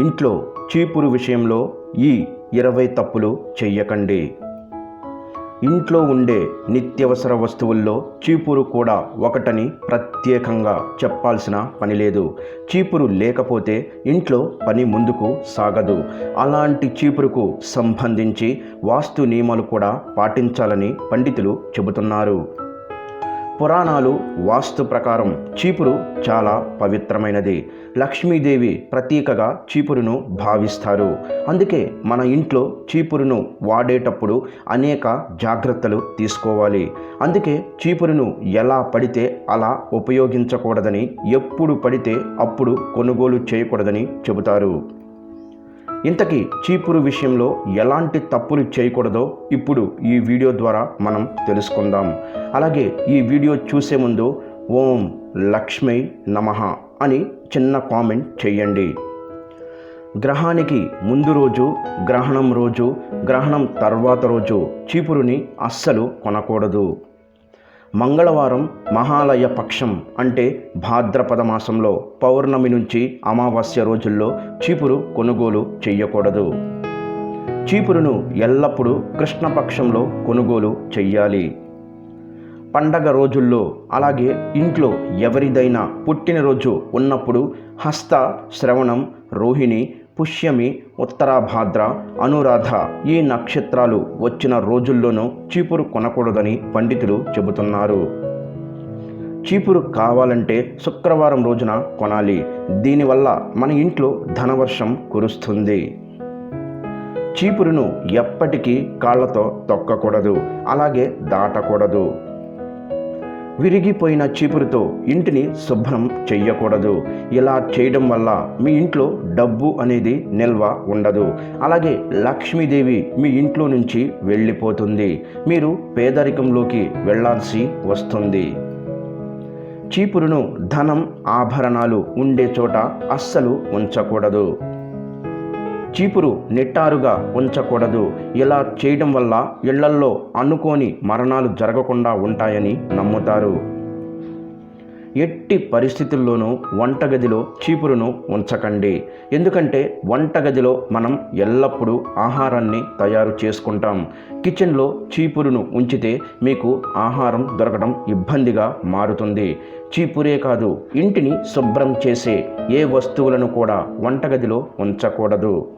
ఇంట్లో చీపురు విషయంలో ఈ ఇరవై తప్పులు చెయ్యకండి. ఇంట్లో ఉండే నిత్యవసర వస్తువుల్లో చీపురు కూడా ఒకటని ప్రత్యేకంగా చెప్పాల్సిన పని లేదు. చీపురు లేకపోతే ఇంట్లో పని ముందుకు సాగదు. అలాంటి చీపురుకు సంబంధించి వాస్తు నియమాలు కూడా పాటించాలని పండితులు చెబుతున్నారు. పురాణాలు వాస్తు ప్రకారం చీపురు చాలా పవిత్రమైనది. లక్ష్మీదేవి ప్రతీకగా చీపురును భావిస్తారు. అందుకే మన ఇంట్లో చీపురును వాడేటప్పుడు అనేక జాగ్రత్తలు తీసుకోవాలి. అందుకే చీపురును ఎలా పడితే అలా ఉపయోగించకూడదని ఎప్పుడు పడితే అప్పుడు కొనుగోలు చేయకూడదని చెబుతారు. ఇంతకీ చీపురు విషయంలో ఎలాంటి తప్పులు చేయకూడదో ఇప్పుడు ఈ వీడియో ద్వారా మనం తెలుసుకుందాం. అలాగే ఈ వీడియో చూసే ముందు ఓం లక్ష్మీ నమః అని చిన్న కామెంట్ చేయండి. గ్రహానికి ముందు రోజు గ్రహణం రోజు గ్రహణం తర్వాత రోజు చీపురుని అస్సలు కొనకూడదు. మంగళవారం మహాలయ పక్షం అంటే భాద్రపద మాసంలో పౌర్ణమి నుంచి అమావాస్య రోజుల్లో చీపురు కొనుగోలు చెయ్యకూడదు. చీపురును ఎల్లప్పుడూ కృష్ణపక్షంలో కొనుగోలు చెయ్యాలి. పండగ రోజుల్లో అలాగే ఇంట్లో ఎవరిదైనా పుట్టినరోజు ఉన్నప్పుడు హస్త శ్రవణం రోహిణి పుష్యమి ఉత్తరాభాద్ర అనురాధ ఈ నక్షత్రాలు వచ్చిన రోజుల్లోనూ చీపురు కొనకూడదని పండితులు చెబుతున్నారు. చీపురు కావాలంటే శుక్రవారం రోజున కొనాలి. దీనివల్ల మన ఇంట్లో ధనవర్షం కురుస్తుంది. చీపురును ఎప్పటికీ కాళ్ళతో తొక్కకూడదు. అలాగే దాటకూడదు. విరిగిపోయిన చీపురుతో ఇంటిని శుభ్రం చెయ్యకూడదు. ఇలా చేయడం వల్ల మీ ఇంట్లో డబ్బు అనేది నిల్వ ఉండదు. అలాగే లక్ష్మీదేవి మీ ఇంట్లో నుంచి వెళ్ళిపోతుంది. మీరు పేదరికంలోకి వెళ్ళాల్సి వస్తుంది. చీపురును ధనం ఆభరణాలు ఉండే చోట అస్సలు ఉంచకూడదు. చీపురు నిట్టారుగా ఉంచకూడదు. ఇలా చేయడం వల్ల ఇళ్ళల్లో అనుకోని మరణాలు జరగకుండా ఉంటాయని నమ్ముతారు. ఎట్టి పరిస్థితుల్లోనూ వంటగదిలో చీపురును ఉంచకండి. ఎందుకంటే వంటగదిలో మనం ఎల్లప్పుడూ ఆహారాన్ని తయారు చేసుకుంటాం. కిచెన్లో చీపురును ఉంచితే మీకు ఆహారం దొరకడం ఇబ్బందిగా మారుతుంది. చీపురే కాదు ఇంటిని శుభ్రం చేసే ఏ వస్తువులను కూడా వంటగదిలో ఉంచకూడదు.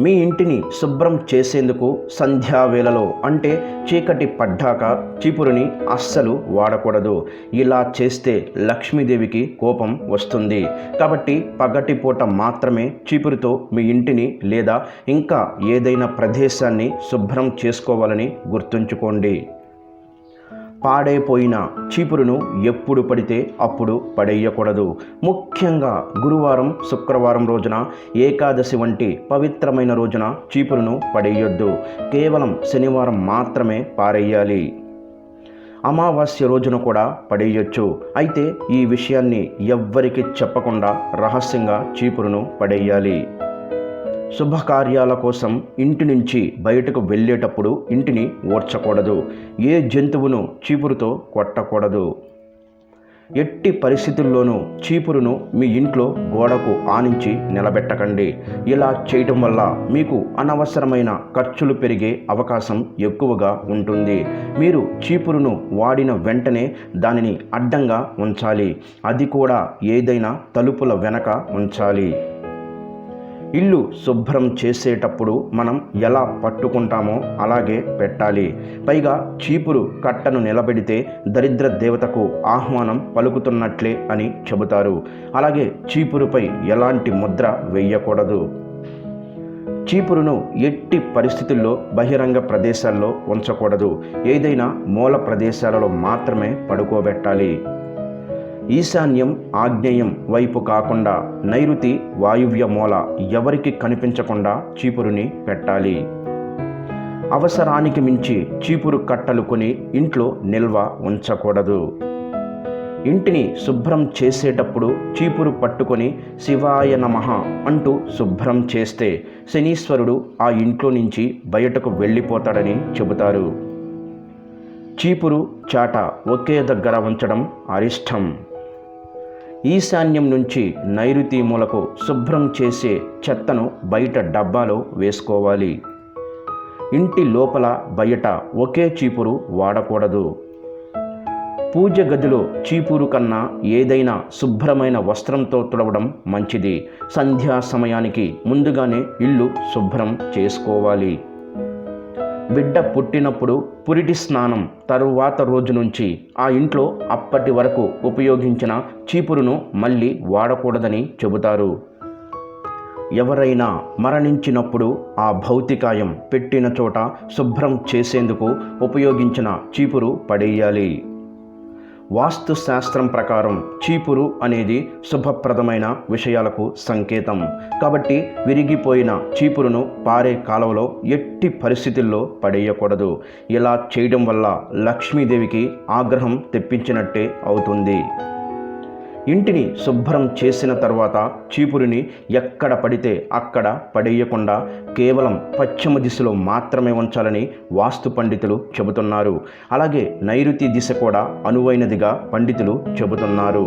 మీ ఇంటిని శుభ్రం చేసేందుకు సంధ్యావేళలో అంటే చీకటి పడ్డాక చీపురుని అస్సలు వాడకూడదు. ఇలా చేస్తే లక్ష్మీదేవికి కోపం వస్తుంది. కాబట్టి పగటిపూట మాత్రమే చీపురుతో మీ ఇంటిని లేదా ఇంకా ఏదైనా ప్రదేశాన్ని శుభ్రం చేసుకోవాలని గుర్తుంచుకోండి. పాడైపోయిన చీపురును ఎప్పుడు పడితే అప్పుడు పడేయకూడదు. ముఖ్యంగా గురువారం శుక్రవారం రోజున ఏకాదశి వంటి పవిత్రమైన రోజున చీపురును పడేయొద్దు. కేవలం శనివారం మాత్రమే పారేయాలి. అమావాస్య రోజున కూడా పడేయొచ్చు. అయితే ఈ విషయాన్ని ఎవ్వరికి చెప్పకుండా రహస్యంగా చీపురును పడేయాలి. శుభకార్యాల కోసం ఇంటి నుంచి బయటకు వెళ్ళేటప్పుడు ఇంటిని ఓడ్చకూడదు ఏ జంతువును చీపురుతో కొట్టకూడదు. ఎట్టి పరిస్థితుల్లోనూ చీపురును మీ ఇంట్లో గోడకు ఆనించి నిలబెట్టకండి. ఇలా చేయటం వల్ల మీకు అనవసరమైన ఖర్చులు పెరిగే అవకాశం ఎక్కువగా ఉంటుంది. మీరు చీపురును వాడిన వెంటనే దానిని అడ్డంగా ఉంచాలి. అది కూడా ఏదైనా తలుపుల వెనక ఉంచాలి. ఇల్లు శుభ్రం చేసేటప్పుడు మనం ఎలా పట్టుకుంటామో అలాగే పెట్టాలి. పైగా చీపురు కట్టను నిలబెడితే దరిద్ర దేవతకు ఆహ్వానం పలుకుతున్నట్లే అని చెబుతారు. అలాగే చీపురుపై ఎలాంటి ముద్ర వేయకూడదు. చీపురును ఎట్టి పరిస్థితుల్లో బహిరంగ ప్రదేశాల్లో ఉంచకూడదు. ఏదైనా మూల ప్రదేశాలలో మాత్రమే పడుకోబెట్టాలి. ఈశాన్యం ఆగ్నేయం వైపు కాకుండా నైరుతి వాయువ్య మూల ఎవరికి కనిపించకుండా చీపురుని పెట్టాలి. అవసరానికి మించి చీపురు కట్టలు కొని ఇంట్లో నిల్వ ఉంచకూడదు. ఇంటిని శుభ్రం చేసేటప్పుడు చీపురు పట్టుకొని శివాయ నమః అంటూ శుభ్రం చేస్తే శనీశ్వరుడు ఆ ఇంట్లో నుంచి బయటకు వెళ్ళిపోతాడని చెబుతారు. చీపురు చాట ఒకే దగ్గర ఉంచడం అరిష్టం. ఈశాన్యం నుంచి నైరుతి మూలకు శుభ్రం చేసే చెత్తను బయట డబ్బాలో వేసుకోవాలి. ఇంటి లోపల బయట ఒకే చీపురు వాడకూడదు. పూజ గదిలో చీపురు కన్నా ఏదైనా శుభ్రమైన వస్త్రంతో తుడవడం మంచిది. సంధ్యా సమయానికి ముందుగానే ఇల్లు శుభ్రం చేసుకోవాలి. బిడ్డ పుట్టినప్పుడు పురిటి స్నానం తరువాత రోజు నుంచి ఆ ఇంట్లో అప్పటి వరకు ఉపయోగించిన చీపురును మళ్ళీ వాడకూడదని చెబుతారు. ఎవరైనా మరణించినప్పుడు ఆ భౌతికాయం పెట్టిన చోట శుభ్రం చేసేందుకు ఉపయోగించిన చీపురు పడేయాలి. వాస్తుశాస్త్రం ప్రకారం చీపురు అనేది శుభప్రదమైన విషయాలకు సంకేతం. కాబట్టి విరిగిపోయిన చీపురును పారే కాలువలో ఎట్టి పరిస్థితుల్లో పడేయకూడదు. ఇలా చేయడం వల్ల లక్ష్మీదేవికి ఆగ్రహం తెప్పించినట్టే అవుతుంది. ఇంటిని శుభ్రం చేసిన తర్వాత చీపురిని ఎక్కడ పడితే అక్కడ పడేయకుండా కేవలం పశ్చిమ దిశలో మాత్రమే ఉంచాలని వాస్తు పండితులు చెబుతున్నారు. అలాగే నైరుతి దిశ కూడా అనువైనదిగా పండితులు చెబుతున్నారు.